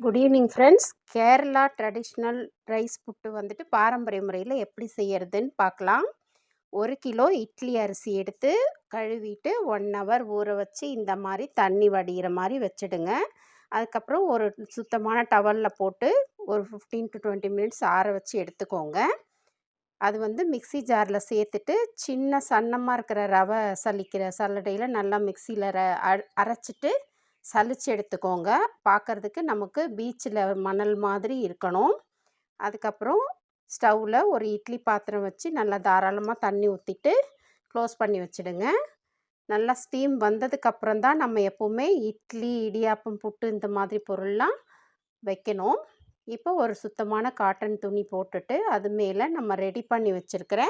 Good evening friends Kerala traditional rice puttu வந்துட்டு பாரம்பரிய முறையில் எப்படி செய்யறதுன்னு பார்க்கலாம். ஒரு கிலோ இட்லி அரிசி எடுத்து கழுவிட்டு ஒன் ஹவர் ஊற வச்சு இந்த மாதிரி தண்ணி வடிகிற மாதிரி வச்சுடுங்க. அதுக்கப்புறம் ஒரு சுத்தமான டவலில் போட்டு ஒரு ஃபிஃப்டீன் டு டுவெண்ட்டி மினிட்ஸ் ஆற வச்சு எடுத்துக்கோங்க. அது வந்து மிக்ஸி ஜாரில் சேர்த்துட்டு சின்ன சன்னமாக இருக்கிற ரவை சலிக்கிற சல்லடையில் நல்லா மிக்சியில் ர அரைச்சிட்டு சலிச்சு எடுத்துக்கோங்க. பார்க்குறதுக்கு நமக்கு பீச்சில் மணல் மாதிரி இருக்கணும். அதுக்கப்புறம் ஸ்டவ்வில் ஒரு இட்லி பாத்திரம் வச்சு நல்லா தாராளமாக தண்ணி ஊற்றிட்டு க்ளோஸ் பண்ணி வச்சுடுங்க. நல்லா ஸ்டீம் வந்ததுக்கப்புறம் தான் நம்ம எப்போவுமே இட்லி இடியாப்பம் புட்டு இந்த மாதிரி பொருள்லாம் வைக்கணும். இப்போ ஒரு சுத்தமான காட்டன் துணி போட்டுட்டு அது மேலே நம்ம ரெடி பண்ணி வச்சுருக்கிற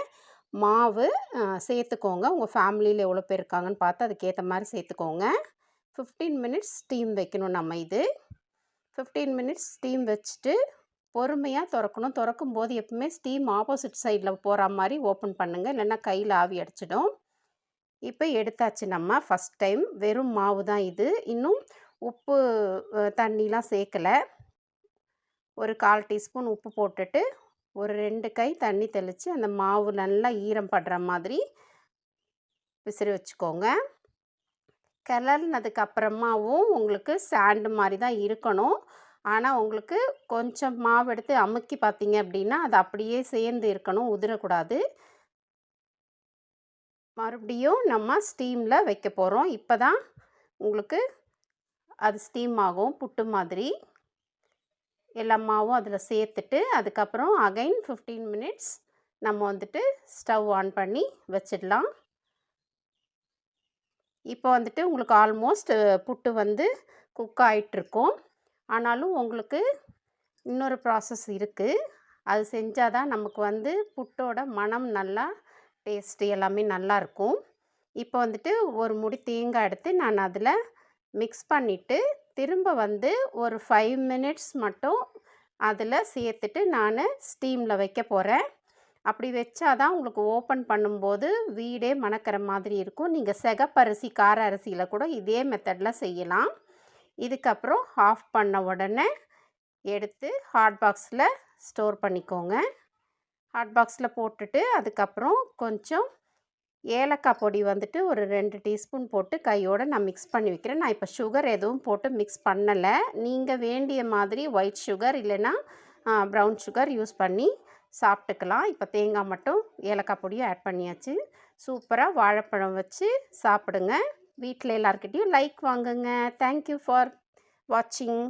மாவு சேர்த்துக்கோங்க. உங்கள் ஃபேமிலியில் எவ்வளோ பேர் இருக்காங்கன்னு பார்த்து அதுக்கேற்ற மாதிரி சேர்த்துக்கோங்க. ஃபிஃப்டீன் மினிட்ஸ் ஸ்டீம் வைக்கணும் நம்ம இது. ஃபிஃப்டீன் மினிட்ஸ் ஸ்டீம் வச்சுட்டு பொறுமையாக திறக்கணும். திறக்கும் போது எப்பவுமே ஸ்டீம் ஆப்போசிட் சைடில் போகிற மாதிரி ஓப்பன் பண்ணுங்கள் இல்லைன்னா கையில் ஆவி அடிச்சிடும். இப்போ எடுத்தாச்சு நம்ம ஃபஸ்ட் டைம் வெறும் மாவு தான் இது. இன்னும் உப்பு தண்ணிலாம் சேர்க்கலை. ஒரு கால் டீஸ்பூன் உப்பு போட்டுட்டு ஒரு ரெண்டு கை தண்ணி தெளித்து அந்த மாவு நல்லா ஈரம் படுற மாதிரி விசிறி வச்சுக்கோங்க. கிளறினதுக்கு அப்புறமாவும் உங்களுக்கு சாண்டு மாதிரி தான் இருக்கணும். ஆனால் உங்களுக்கு கொஞ்சம் மாவு எடுத்து அமுக்கி பார்த்தீங்க அப்படின்னா அது அப்படியே சேர்ந்து இருக்கணும் உதிரக்கூடாது. மறுபடியும் நம்ம ஸ்டீமில் வைக்க போகிறோம் இப்போ தான் உங்களுக்கு அது ஸ்டீம் ஆகும் புட்டு மாதிரி. எல்லா மாவும் அதில் சேர்த்துட்டு அதுக்கப்புறம் அகைன் ஃபிஃப்டீன் மினிட்ஸ் நம்ம வந்துட்டு ஸ்டவ் ஆன் பண்ணி வச்சிடலாம். இப்போ வந்துட்டு உங்களுக்கு ஆல்மோஸ்ட் புட்டு வந்து குக் ஆகிட்டுருக்கும் ஆனாலும் உங்களுக்கு இன்னொரு ப்ராசஸ் இருக்குது அது செஞ்சால் தான் நமக்கு வந்து புட்டோட மனம் நல்லா டேஸ்ட்டு எல்லாமே நல்லாயிருக்கும் இப்போ வந்துட்டு ஒரு முடி தேங்காய் எடுத்து நான் அதில் மிக்ஸ் பண்ணிவிட்டு திரும்ப வந்து ஒரு ஃபைவ் மினிட்ஸ் மட்டும் அதில் சேர்த்துட்டு நான் ஸ்டீமில் வைக்க போகிறேன் அப்படி வச்சா தான் உங்களுக்கு ஓப்பன் பண்ணும்போது வீடே மணக்கிற மாதிரி இருக்கும். நீங்கள் செகப்பரிசி கார அரிசியில் கூட இதே மெத்தடில் செய்யலாம். இதுக்கப்புறம் ஆஃப் பண்ண உடனே எடுத்து ஹாட் பாக்ஸில் ஸ்டோர் பண்ணிக்கோங்க. ஹாட் பாக்ஸில் போட்டுட்டு அதுக்கப்புறம் கொஞ்சம் ஏலக்காய் பொடி வந்துட்டு ஒரு ரெண்டு டீஸ்பூன் போட்டு கையோடு நான் மிக்ஸ் பண்ணி வைக்கிறேன். நான் இப்போ சுகர் எதுவும் போட்டு மிக்ஸ் பண்ணலை. நீங்கள் வேண்டிய மாதிரி ஒயிட் சுகர் இல்லைன்னா ப்ரௌன் சுகர் யூஸ் பண்ணி சாப்பிட்டுக்கலாம். இப்போ தேங்காய் மட்டும் ஏலக்காய் பொடியும் ஆட் பண்ணியாச்சு. சூப்பராக வாழைப்பழம் வச்சு சாப்பிடுங்க. வீட்டில் எல்லாருக்கிட்டேயும் லைக் வாங்குங்க. தேங்க்யூ ஃபார் வாட்சிங்